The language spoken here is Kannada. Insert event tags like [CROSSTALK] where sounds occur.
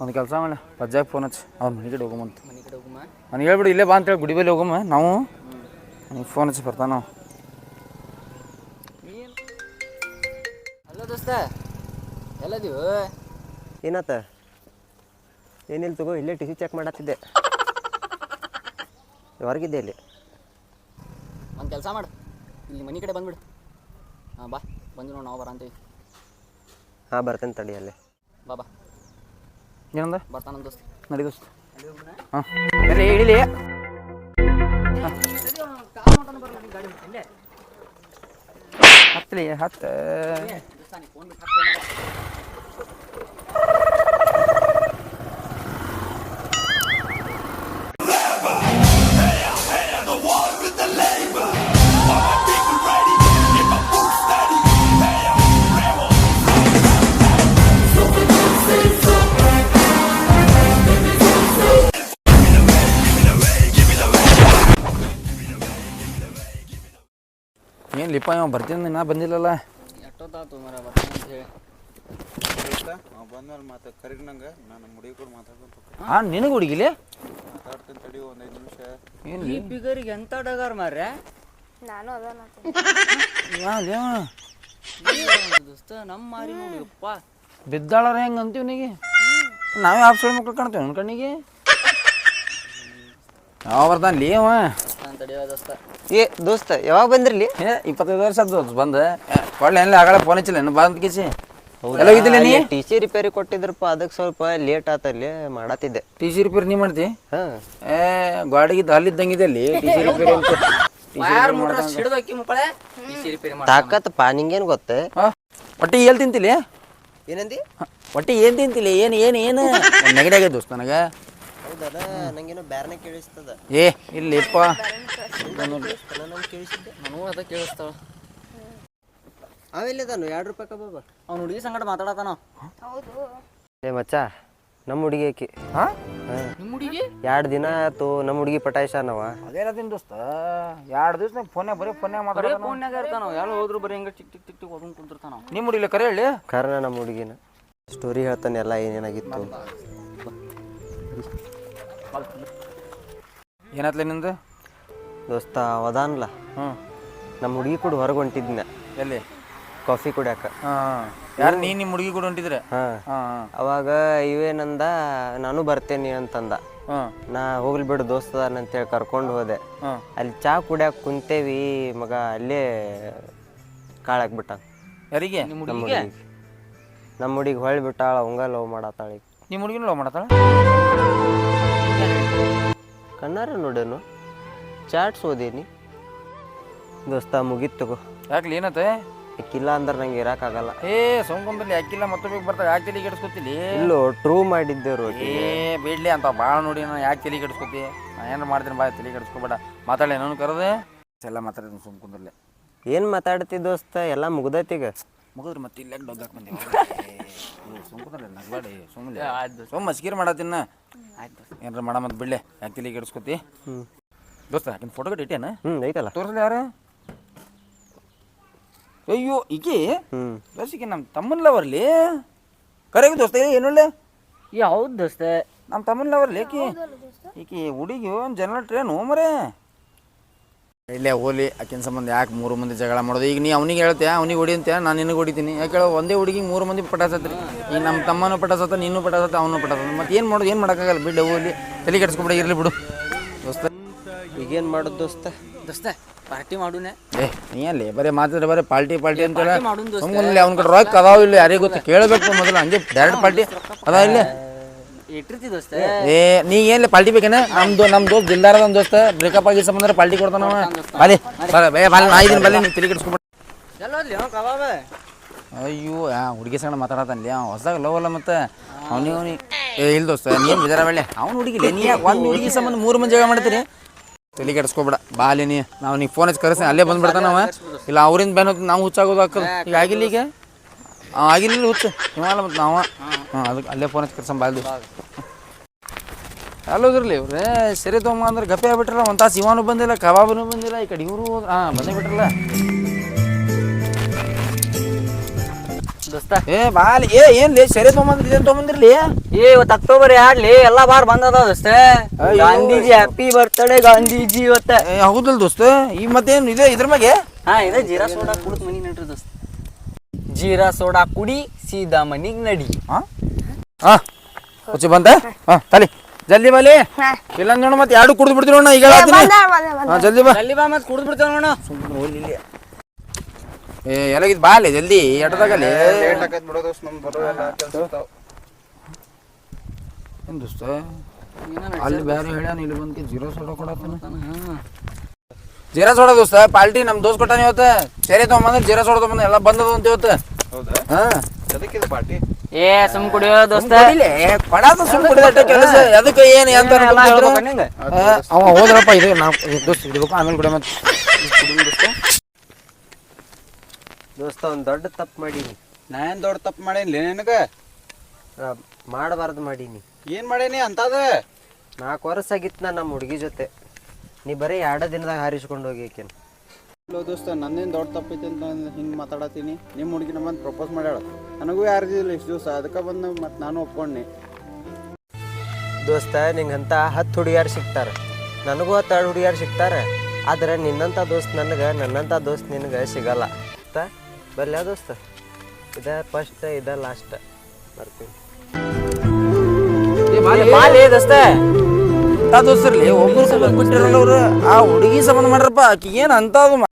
ಒಂದು ಕೆಲಸ ಮಾಡಿ ಪಜ್ಜಾಗ ಫೋನ್ ಹಚ್ಚಿ. ಅವ್ರ ಮನೆ ಕಡೆ ಹೋಗಮಂತ ಮನಿ ಕಡೆ ಹೋಗುಮ? ನನಗೆ ಹೇಳ್ಬಿಡು ಇಲ್ಲೇ ಬಾ ಅಂತೇಳಿ ಗುಡಿ ಬಲ್ಲಿ ಹೋಗಮ್ಮ ನಾವು ನನಗೆ ಫೋನ್ ಹಚ್ಚಿ ಬರ್ತಾನ ನಾವು ಅಲ್ಲ ದೋಸ್ತ ಎಲ್ಲದೀವು? ಏನಾತ ಏನಿಲ್ಲ ತಗೋ ಇಲ್ಲೇ ಟಿ ಸಿ ಚೆಕ್ ಮಾಡತ್ತಿದ್ದೆ. ಹೊರಗಿದ್ದೆ ಇಲ್ಲಿ. ಒಂದು ಕೆಲಸ ಮಾಡು. ಇಲ್ಲಿ ಮನೆ ಕಡೆ ಬಂದ್ಬಿಡು. ಹಾಂ ಬಾ. ಬಂದು ನೋಡಿ ನಾವು ಬರಂತೀವಿ. ಹಾಂ ಬರ್ತೇನೆ ತಡಿ ಅಲ್ಲೇ. ಬಾ ಬಾ. ಏನಂದ ಬರ್ತಾನ ದೋಸ್ತ. ನಡಿ ದೋಸ್ತ. ಹಾಂ. ಇಳಿಲಿ ಹತ್ತಲಿ ಹತ್ತ. ಏನು ಲಿಪ್ಪ ಇವ ಬರ್ತೀನಿ ನಾ ಬಂದಿಲ್ಲಲ್ಲ. ಎಷ್ಟೊತ್ತಾತು ಮರ ಬರ್ತಾನೆ ಅಂತ ಹೇಳಿ. ಬಂದ್ಮೇಲೆ ಮಾತು ಕರೀರಿ ನಂಗೆ ನಾನು ಮುಡಿ ಕೂಡ ಮಾತಾಡ್ಕೊಂತ ಆ ನಿನಗೆ ಹುಡುಗಿಲಿ ಮಾತಾಡ್ತೀನಿ ತಡಿ ಒಂದು ಐದು ನಿಮಿಷ. ಏನು ಈ ಬಿಗರಿಗೆ ಎಂತ ಡಗಾರ ಮಾರ್ರೆ? ನಾನು ಅದ ದೋಸ್ತ ನಮ್ಮ ಮಾರಿ ನೋಡಿಯಪ್ಪ. ಬಿದ್ದಾಳರ ಹೆಂಗೆ ಅಂತೀವಿ ನಿಗೆ? ನಾವೇ ಆಪ್ಸಳ ಮಕ್ಳು ಕಾಣ್ತೇವೆ ಅವ್ನ ಕಣ್ಣಿಗೆ? ಯಾವ ಬರ್ತಾನೆ ಲೇ ಏ ದೋಸ್ತ ಯಾವಾಗ ಬಂದಿರ್ಲಿ ಏ ಇಪ್ಪತ್ತೈದು ವರ್ಷ ಆದ್ದು ಬಂದ. ಕೊಳ್ಳೆ ಎಲ್ಲ ಆಗಲ್ಲ ಫೋನ್ ಹಚ್ಚಿಲ್ಲ ಏನು ಬಂದ್ ಕಿಸಿ. ಎಲ್ಲ ಇದ್ದಿಲ್ಲ ನೀ? ಟಿ ಸಿ ರಿಪೇರಿ ಕೊಟ್ಟಿದ್ರಪ್ಪ ಅದಕ್ಕೆ ಸ್ವಲ್ಪ ಲೇಟ್ ಆತಲ್ಲಿ ಮಾಡತ್ತಿದ್ದೆ. ಟಿ ಸಿ ರಿಪೇರಿ ನೀ ಮಾಡ್ತಿ? ಹಾ. ಏ ಗಾಡಿಗೆ ಅಲ್ಲಿದ್ದಂಗಿದೆ ಅಲ್ಲಿ ಟಿ ಸಿ ರಿಪೇರಿ ಅಂತ. ತಾಕತ್ತಪ್ಪ ನಿಂಗೇನು ಗೊತ್ತೆ? ಹಾ ಹೊಟ್ಟಿ ಎಲ್ಲಿ ತಿಂತಿಲಿ? ಏನಂದಿ? ಒಟ್ಟಿ ಏನ್ ತಿಂತಿಲಿ? ಏನ್ ಏನ್ ಏನು? ನೆಗಡಿ ಆಗ್ಯದ ದೋಸ್ತ ನನಗೆ. ನಂಗೇನೋ ಬ್ಯಾರನೆ ಕೇಳಿಸ್ತದ. ಏ ಇಲ್ಲಿಪ್ಪ ನಾನು ಕೇಳಿಸಿದ್ದೆ ನನಗೂ ಅದ ಕೇಳಿಸ್ತಾಳ ಅವೆಲ್ಲಿದಾನು ಎರಡು ರೂಪಾಯಿ ಕಬಾಬ? ಅವ್ನು ಹುಡುಗಿ ಸಂಗಡ ಮಾತಾಡತಾನ ಹೌದು. ಏ ಮಚ್ಚ ನಮ್ಮ ಹುಡುಗಿ ಆಕಿ. ಹಾಂ? ನಿಮ್ಮ ಹುಡುಗಿ? ಎರಡು ದಿನ ಆಯ್ತು ನಮ್ಮ ಹುಡುಗಿ ಪಟಾಯಿಸಾನವ ಅದೇನದಿನ ದೋಸ್ತ. ಎರಡು ದಿವಸ ಫೋನ್ಯಾಗ ಬರೀ ಫೋನ್ಯಾಗ ಬರೀ ಮಾತಾಡೋದು ಫೋನ್ಯಾಗ ಇರ್ತಾನ ಎಲ್ಲ ಹೋದ್ರು ಬರೀ ಹಿಂಗ ಟಿಕ್ ಟಿಕ್ ಟಿಕ್ ಟಿಕ್ ಕುಂತಿರ್ತಾನ ನಿಮ್ಮ ಹುಡುಗಿಲ್ಲ ಕರೆ ಹೇಳಿ. ಕಾರಣ ನಮ್ಮ ಹುಡುಗಿನ. ಸ್ಟೋರಿ ಹೇಳ್ತಾನೆ ಎಲ್ಲ ಏನೇನಾಗಿತ್ತು. ಏನಾತ್ಲ ನಿಂದು? ದೋಸ್ತ ಅವದಾನ್ಲ ಹ್ಞೂ ನಮ್ಮ ಹುಡುಗಿ ಕೂಡ ಹೊರಗೆ ಹೊಂಟಿದ್ನ. ಎಲ್ಲಿ? ಕಾಫಿ ಕುಡಿಯಾಕ. ಹಾಂ ಯಾರು ನೀ ನಿಮ್ಮ ಹುಡುಗಿ ಕೂಡ ಹೊಂಟಿದ್ರೆ? ಹಾಂ. ಹಾಂ ಹಾಂ. ಅವಾಗ ಇವೇನಂದ ನಾನು ಬರ್ತೇನೆ ಅಂತಂದ. ಹಾಂ. ನಾ ಹೋಗ್ಲಿ ಬಿಡು ದೋಸ್ತ ಅಂತೇಳಿ ಕರ್ಕೊಂಡು ಹೋದೆ. ಹಾಂ. ಅಲ್ಲಿ ಚಾ ಕುಡಿಯಾಕ ಕುಂತೇವಿ ಮಗ ಅಲ್ಲೇ ಕಾಳಾಕ್ಬಿಟ್ಟ ಯಾರಿಗೆ? ನಿಮ್ಮ ನಮ್ಮ ಹುಡುಗಿಗೆ? ಹುಡುಗಿ ನಮ್ಮ ಹುಡುಗಿ ಹೊಳ್ಬಿಟ್ಟಾಳ ಅವಂಗ ಲವ್ ಮಾಡತ್ತಾಳ ಈಗ ನಿಮ್ಮ ಹುಡುಗಿನ ಲವ್ ಮಾಡತ್ತಾಳ ಕಣ್ಣಾರ ನೋಡೇನು. ಚಾಟ್ಸ್ ಓದೀನಿ. ದೋಸ್ತ ಮುಗೀತ್ ತಗೋ. ಯಾಕೆ ಏನತ್ತೆ? ಇಲ್ಲ ಅಂದ್ರೆ ನಂಗೆ ಇರೋಕ್ಕಾಗಲ್ಲ ಏ ಸೋಮ್ಕೊಂಬಲ್ಲಿ ಯಾಕಿಲ್ಲ ಮತ್ತೊಬ್ಬ ಬರ್ತಾವೆ ಯಾಕೆ ತಲೆ ಕೆಡಿಸ್ಕೊತಿಲಿ? ಇಲ್ಲೋ ಟ್ರೂ ಮಾಡಿದ್ದೇವ್ರು ಏ ಬಿಡ್ಲಿ ಅಂತ ಭಾಳ ನೋಡಿ ನಾನು. ಯಾಕೆ ತಲೆ ಕೆಡಿಸ್ಕೊತಿ? ನಾ ಏನಾರು ಮಾಡ್ತೀನಿ ಬಾ ತಲೆ ಕೆಡಿಸ್ಕೊಬೇಡ. ಮಾತಾಡಲಿ ನಾನು ಕರೆದೆ? ಎಲ್ಲ ಸುಮ್ ಸುಮ್ಕೊಂಡ್ರಲ್ಲೇ ಏನು ಮಾತಾಡ್ತಿ ದೋಸ್ತ? ಎಲ್ಲ ಮುಗ್ದೈತೀಗ ಮುಗಿದ್ರಿ ಮತ್ತೆ ಇಲ್ಲ ಡೊಗ್ಗಾಕ್ ಬಂದೆ [LAUGHS] ಸುಮ್ಮನೆ ನಗಬೇಡಿ ಸುಮ್ಮನೆ ಸುಮ್ಮ ಮಸ್ಕೀರ್ ಮಾಡತ್ತಿನ ಆಯ್ತು ಏನ್ರ ಮಾಡ ಮತ್ತೆ ಬಿಡ್ಲೆ ಯಾಕೆ ತಲೆ ಕೆಡಿಸ್ಕೊತಿ ಹ್ಞೂ ದೋಸ್ತ ಆಕಿನ ಫೋಟೋ ಇಟ್ಟೇನ? ಹ್ಞೂ ಐತಲ್ಲ. ತೋರಿಸ್ಲಿ ಯಾರು? ಅಯ್ಯೋ ಈಕಿ? ಹ್ಞೂ ದೋಸ್ತಿಗೆ ನಮ್ಮ ತಮ್ಮನ ಲವರ್ಲಿ ಕರೆಗೆ ದೋಸ್ತ ಏನುಳ್ಳೆ ಯಾವ್ದು ದೋಸ್ತ. ನಮ್ಮ ತಮ್ಮನ ಲವರ್ಲಿ ಈಕಿ ಈಕಿ ಹುಡುಗಿ ಒಂದು ಜನರಲ್ ಟ್ರೇನ್ ಮರೇ. ಇಲ್ಲೇ ಹೋಲಿ ಆಕಿನ ಸಂಬಂಧ ಯಾಕೆ ಮೂರು ಮಂದಿ ಜಗಳ ಮಾಡೋದು? ಈಗ ನೀ ಅವನಿಗೆ ಹೇಳ್ತೀಯ ಅವನಿಗೆ ಹೊಡಿ ಅಂತ ನಾನು ನಿನಗೆ ಹೊಡಿತೀನಿ. ಯಾಕೆ ಹೇಳೋ ಒಂದೇ ಹುಡುಗಿಗೆ ಮೂರು ಮಂದಿ ಪಟಾಸತ್ರಿ. ಈಗ ನಮ್ಮ ತಮ್ಮನೂ ಪಟಾಸತ್ತ ನೀನು ಪಟಾಸತ್ತ ಅವನು ಪಟಾಸತ್ತ. ಮತ್ತೆ ಏನು ಮಾಡೋದು ಏನು ಮಾಡೋಕ್ಕಾಗಲ್ಲ? ಬಿಡು ಓಲಿ ತಲೆ ಕೆಡಿಸ್ಕೊಬಿಡ ಇರಲಿ ಬಿಡು. ದೋಸ್ತ. ಈಗೇನು ಮಾಡೋದು ದೋಸ್ತ? ದೋಸ್ತ ಪಾರ್ಟಿ ಮಾಡುನೆ ಏ ನೀ ಅಲ್ಲಿ ಬರೀ ಮಾತಾಡ್ರೆ ಬರೀ ಪಾರ್ಟಿ ಪಾರ್ಟಿ ಅಂತ ಹೇಳಿ ಅವ್ನ ಕಡೆ ರೊಕ್ಕ ಅದಾವ ಇಲ್ಲ ಯಾರಿಗೂ ಗೊತ್ತು? ಕೇಳಬೇಕು ಮೊದಲು ಹಂಗೆ ಡೈರೆಕ್ಟ್ ಪಾರ್ಟಿ. ಅದಾವ ಇಲ್ಲ. ದೋಸ್ತ. ಏ ನೀ ಏನ್ಲಿ ಪಾಲ್ಟಿ ಬೇಕೇನ? ನಮ್ದು ನಮ್ ದೋಸ್ತ ದಿಲ್ದಾರದ ನಮ್ ದೋಸ್ತ. ಬ್ರೇಕಪ್ ಆಗಿ ಸಂಬಂಧ ಪಾಲ್ಟಿ ಕೊಡ್ತಾನ. ಬಾಲಿ ಬರ ಬೇ ಬಾಲಿ ನಾ ಇದೀನಿ ಎಲ್ಲ ಹೋದ್ಲಿ ಅವ್ನು ಕಬಾಬ? ಅಯ್ಯೋ ಆ ಹುಡುಗಿ ಸಂಗಡ ಮಾತಾಡತಾನಲ್ಲಿ ಅವ ಹೊಸದಾಗ ಲವ್ ಅಲ್ಲ ಮತ್ತೆ. ಅವನಿಗೆ ಅವನಿಗೆ ಏ ಇಲ್ಲ ದೋಸ್ತ ನೀನು ಬಿದಾರ ಬೇಳೆ ಅವ್ನು ಹುಡುಗಿಲ್ಲ ನೀ ಯಾಕೆ ಒಂದು ಹುಡುಗಿ ಸಂಬಂಧ ಮೂರು ಮಂದಿ ಜಗಳ ಮಾಡ್ತೀರಿ? ತಲೆ ಕೆಡಿಸ್ಕೊಬೇಡ ಬಾಲಿ ನೀ. ನಾವು ನೀ ಫೋನ್ ಹಚ್ಚಿ ಕರೆಸಿ ಅಲ್ಲೇ ಬಂದ್ಬಿಡ್ತಾನ ಅವ. ಇಲ್ಲ ಅವ್ರಿಂದ ಬೆನ್ನ ನಾವು ಹುಚ್ಚಾಗೋದು ಹಾಕೋದು. ಈಗ ಆಗಿಲ್ಲ ಈಗ? ಆಗಿಲ್ಲ ಹುಚ್ಚು. ಹಿಮಾಲ ಮತ್ತು ನಾವು. ಹಾಂ ಅದಕ್ಕೆ ಅಲ್ಲೇ ಫೋನ್ ಹಚ್ಚಿ ಕರ್ಸಂ ಬಾಲ್ದು ಅಲ್ಲೋದ್ರಲ್ಲ ಇವ್ರೆ ಸರಿ ತೊಗೊಂಬ ಅಂದ್ರೆ ಗಪ್ಪೆ ಆಗ್ಬಿಟ್ರಲ್ಲ ಒಂದು ತಾಸು ಇವನು ಬಂದಿಲ್ಲ ಕಬಾಬನು ಬಂದಿಲ್ಲ ಈ ಕಡೆ ಇವರು ಹಾಂ ಬಂದೇ ಬಿಟ್ರಲ್ಲ. ದೋಸ್ತ. ಏ ಬಾಲಿ ಏ ಏನ್ ಲೇ ಸರಿ ತೊಗೊಂಬಂದ್ರಿ ಇದೇನು ತೊಗೊಂಬಂದಿರ್ಲಿ ಏ ಇವತ್ತು ಅಕ್ಟೋಬರ್ ಆಡ್ಲಿ ಎಲ್ಲಾ ಬಾರ್ ಬಂದದ ದೋಸ್ತ. ಗಾಂಧೀಜಿ ಹ್ಯಾಪಿ ಬರ್ತ್ಡೇ ಗಾಂಧೀಜಿ ಇವತ್ತ. ಏ ಹೌದಲ್ ದೋಸ್ತ. ಈ ಮತ್ತೇನು ಇದೆ ಇದ್ರ ಮಗೆ ಹಾ ಇದೆ ಜೀರಾ ಸೋಡಾ ಕುಡಿದ್ ಮನಿ ಜೀರಾ ಸೋಡಾ ಕುಡಿ ಸೀದಾ ಮನಿಗ್ ನಡಿ. ಹಾ ಹಾ ಕೊಚ್ಚಿ ಬಂತ ಹಾ. ತಲಿ. ಜಲ್ದಿ ಬಲಿ ಹಾ. ಇಲ್ಲ ನೋಡು ಮತ್ತೆ ಎರಡು ಕುಡಿದು ಬಿಡ್ತೀವಿ ನೋಡ ಈಗ ಬಂದ ಬಂದ ಬಂದ. ಹಾ ಜಲ್ದಿ ಬಾ. ಜಲ್ದಿ ಬಾ ಮತ್ತೆ ಕುಡಿದ್ ಬಿಡ್ತೇವೆ ನೋಡ ಸುಮ್ಮನೆ ಏ ಎಲ್ಲಗಿದ್ ಬಾಲೆ ಜಲ್ದಿ ಎಟ್ಟದಾಗಲಿ ಲೇಟ್ ಬಿಡೋ ದೋಸ್ತ್ ನಮ್ ಬರೋ ಎಲ್ಲ ಕೆಲ್ಸ ಇರ್ತಾವ. ಏನ್ ದೋಸ್ತ? ಅಲ್ಲಿ ಬೇರೆ ಹೇಳ್ಯಾನ ಇಲ್ಲಿ ಬಂದ್ಕೆ ಜೀರೋ ಸೋಡಾ ಕೊಡತ್ತಾನ. ಜೀರಾ ಸೋಡಾ ದೋಸ್ತ ಪಾಲ್ಟಿ ನಮ್ ದೋಸ್ ಕೊಟ್ಟಾನ ಇವತ್ತು. ಸರಿ ತಗೊಂಬಂದ್ರೆ ಜೀರಾ ಸೋಡಾ ತಗೊಂಬಂದ ಎಲ್ಲ ಬಂದದ ಅಂತ ಇವತ್ತು. ಹೌದಾ? ಹಾ. ಎದಕ್ಕಿದೆ ಪಾರ್ಟಿ ಏ ಸುಮ್ ಕುಡಿಯೋ ದೋಸ್ತ. ಕೊಡಿಲೆ. ಪಡಾತ ಸುಮ್ ಕುಡಿದಟ್ಟ ಕೆಲಸ. ಅದಕ್ಕೆ ಏನು ಎಂತ ಅವ ಹೋದ್ರಪ್ಪ ಇದು ನಾವು ದೋಸ್ತ ಹಿಡಿಬೇಕು ಆಮೇಲೆ ಕುಡಿಯೋ ಮತ್ತೆ ದೋಸ್ತ ಒಂದು ದೊಡ್ಡ ತಪ್ಪು ಮಾಡೀನಿ. ನಾ ಏನ್ ದೊಡ್ಡ ತಪ್ಪು ಮಾಡೇನಿ ನಿನಗ? ಮಾಡಬಾರ್ದು ಮಾಡೀನಿ. ಏನ್ ಮಾಡೇನಿ ಅಂತದ? ನಾಲ್ಕು ವರ್ಷ ಆಗಿತ್ತು ನಾ ನಮ್ಮ ಹುಡುಗಿ ಜೊತೆ. ನೀ ಬರೀ ಎರಡು ದಿನದಾಗ ಹಾರಿಸ್ಕೊಂಡು ಹೋಗ್ಯಾಕೇನು ಹಲೋ ದೋಸ್ತ ನನ್ನೇನು ದೊಡ್ಡ ತಪ್ಪೈತಿ ಅಂತ ಹಿಂಗೆ ಮಾತಾಡತ್ತೀನಿ. ನಿಮ್ಮ ಹುಡುಗಿನ ಬಂದು ಪ್ರಪೋಸ್ ಮಾಡ್ಯಾಳ. ನನಗೂ ಯಾರಿದಿಲ್ಲ ಇಷ್ಟು ದಿವಸ ಅದಕ್ಕೆ ಬಂದು ಮತ್ತೆ ನಾನು ಒಪ್ಕೊಂಡೆ ದೋಸ್ತ ನಿಂಗಂತ ಹತ್ತು ಹುಡುಗಿಯಾರು ಸಿಗ್ತಾರೆ. ನನಗೂ ಹತ್ತು ಎರಡು ಹುಡುಗಿಯಾರು ಸಿಗ್ತಾರೆ. ಆದರೆ ನಿನ್ನಂಥ ದೋಸ್ತ ನನಗೆ ನನ್ನಂಥ ದೋಸ್ತ್ ನಿನಗೆ ಸಿಗಲ್ಲ. ಅಂತ ಬರ್ಲ ದೋಸ್ತ? ಇದ ಫಸ್ಟ್ ಇದ ಲಾಸ್ಟ್ ಬರ್ತೀನಿ. ಬಾಲಿ ದೋಸ್ತ ದೋಸ್ತರ್ಲಿ ಒಬ್ರು ಬಿಟ್ಟಿರಲ್ಲ ಅವ್ರು. ಆ ಹುಡುಗಿ ಸಂಬಂಧ ಮಾಡ್ರಪ್ಪ ಆಕಿ ಏನು ಅಂತ ಅದು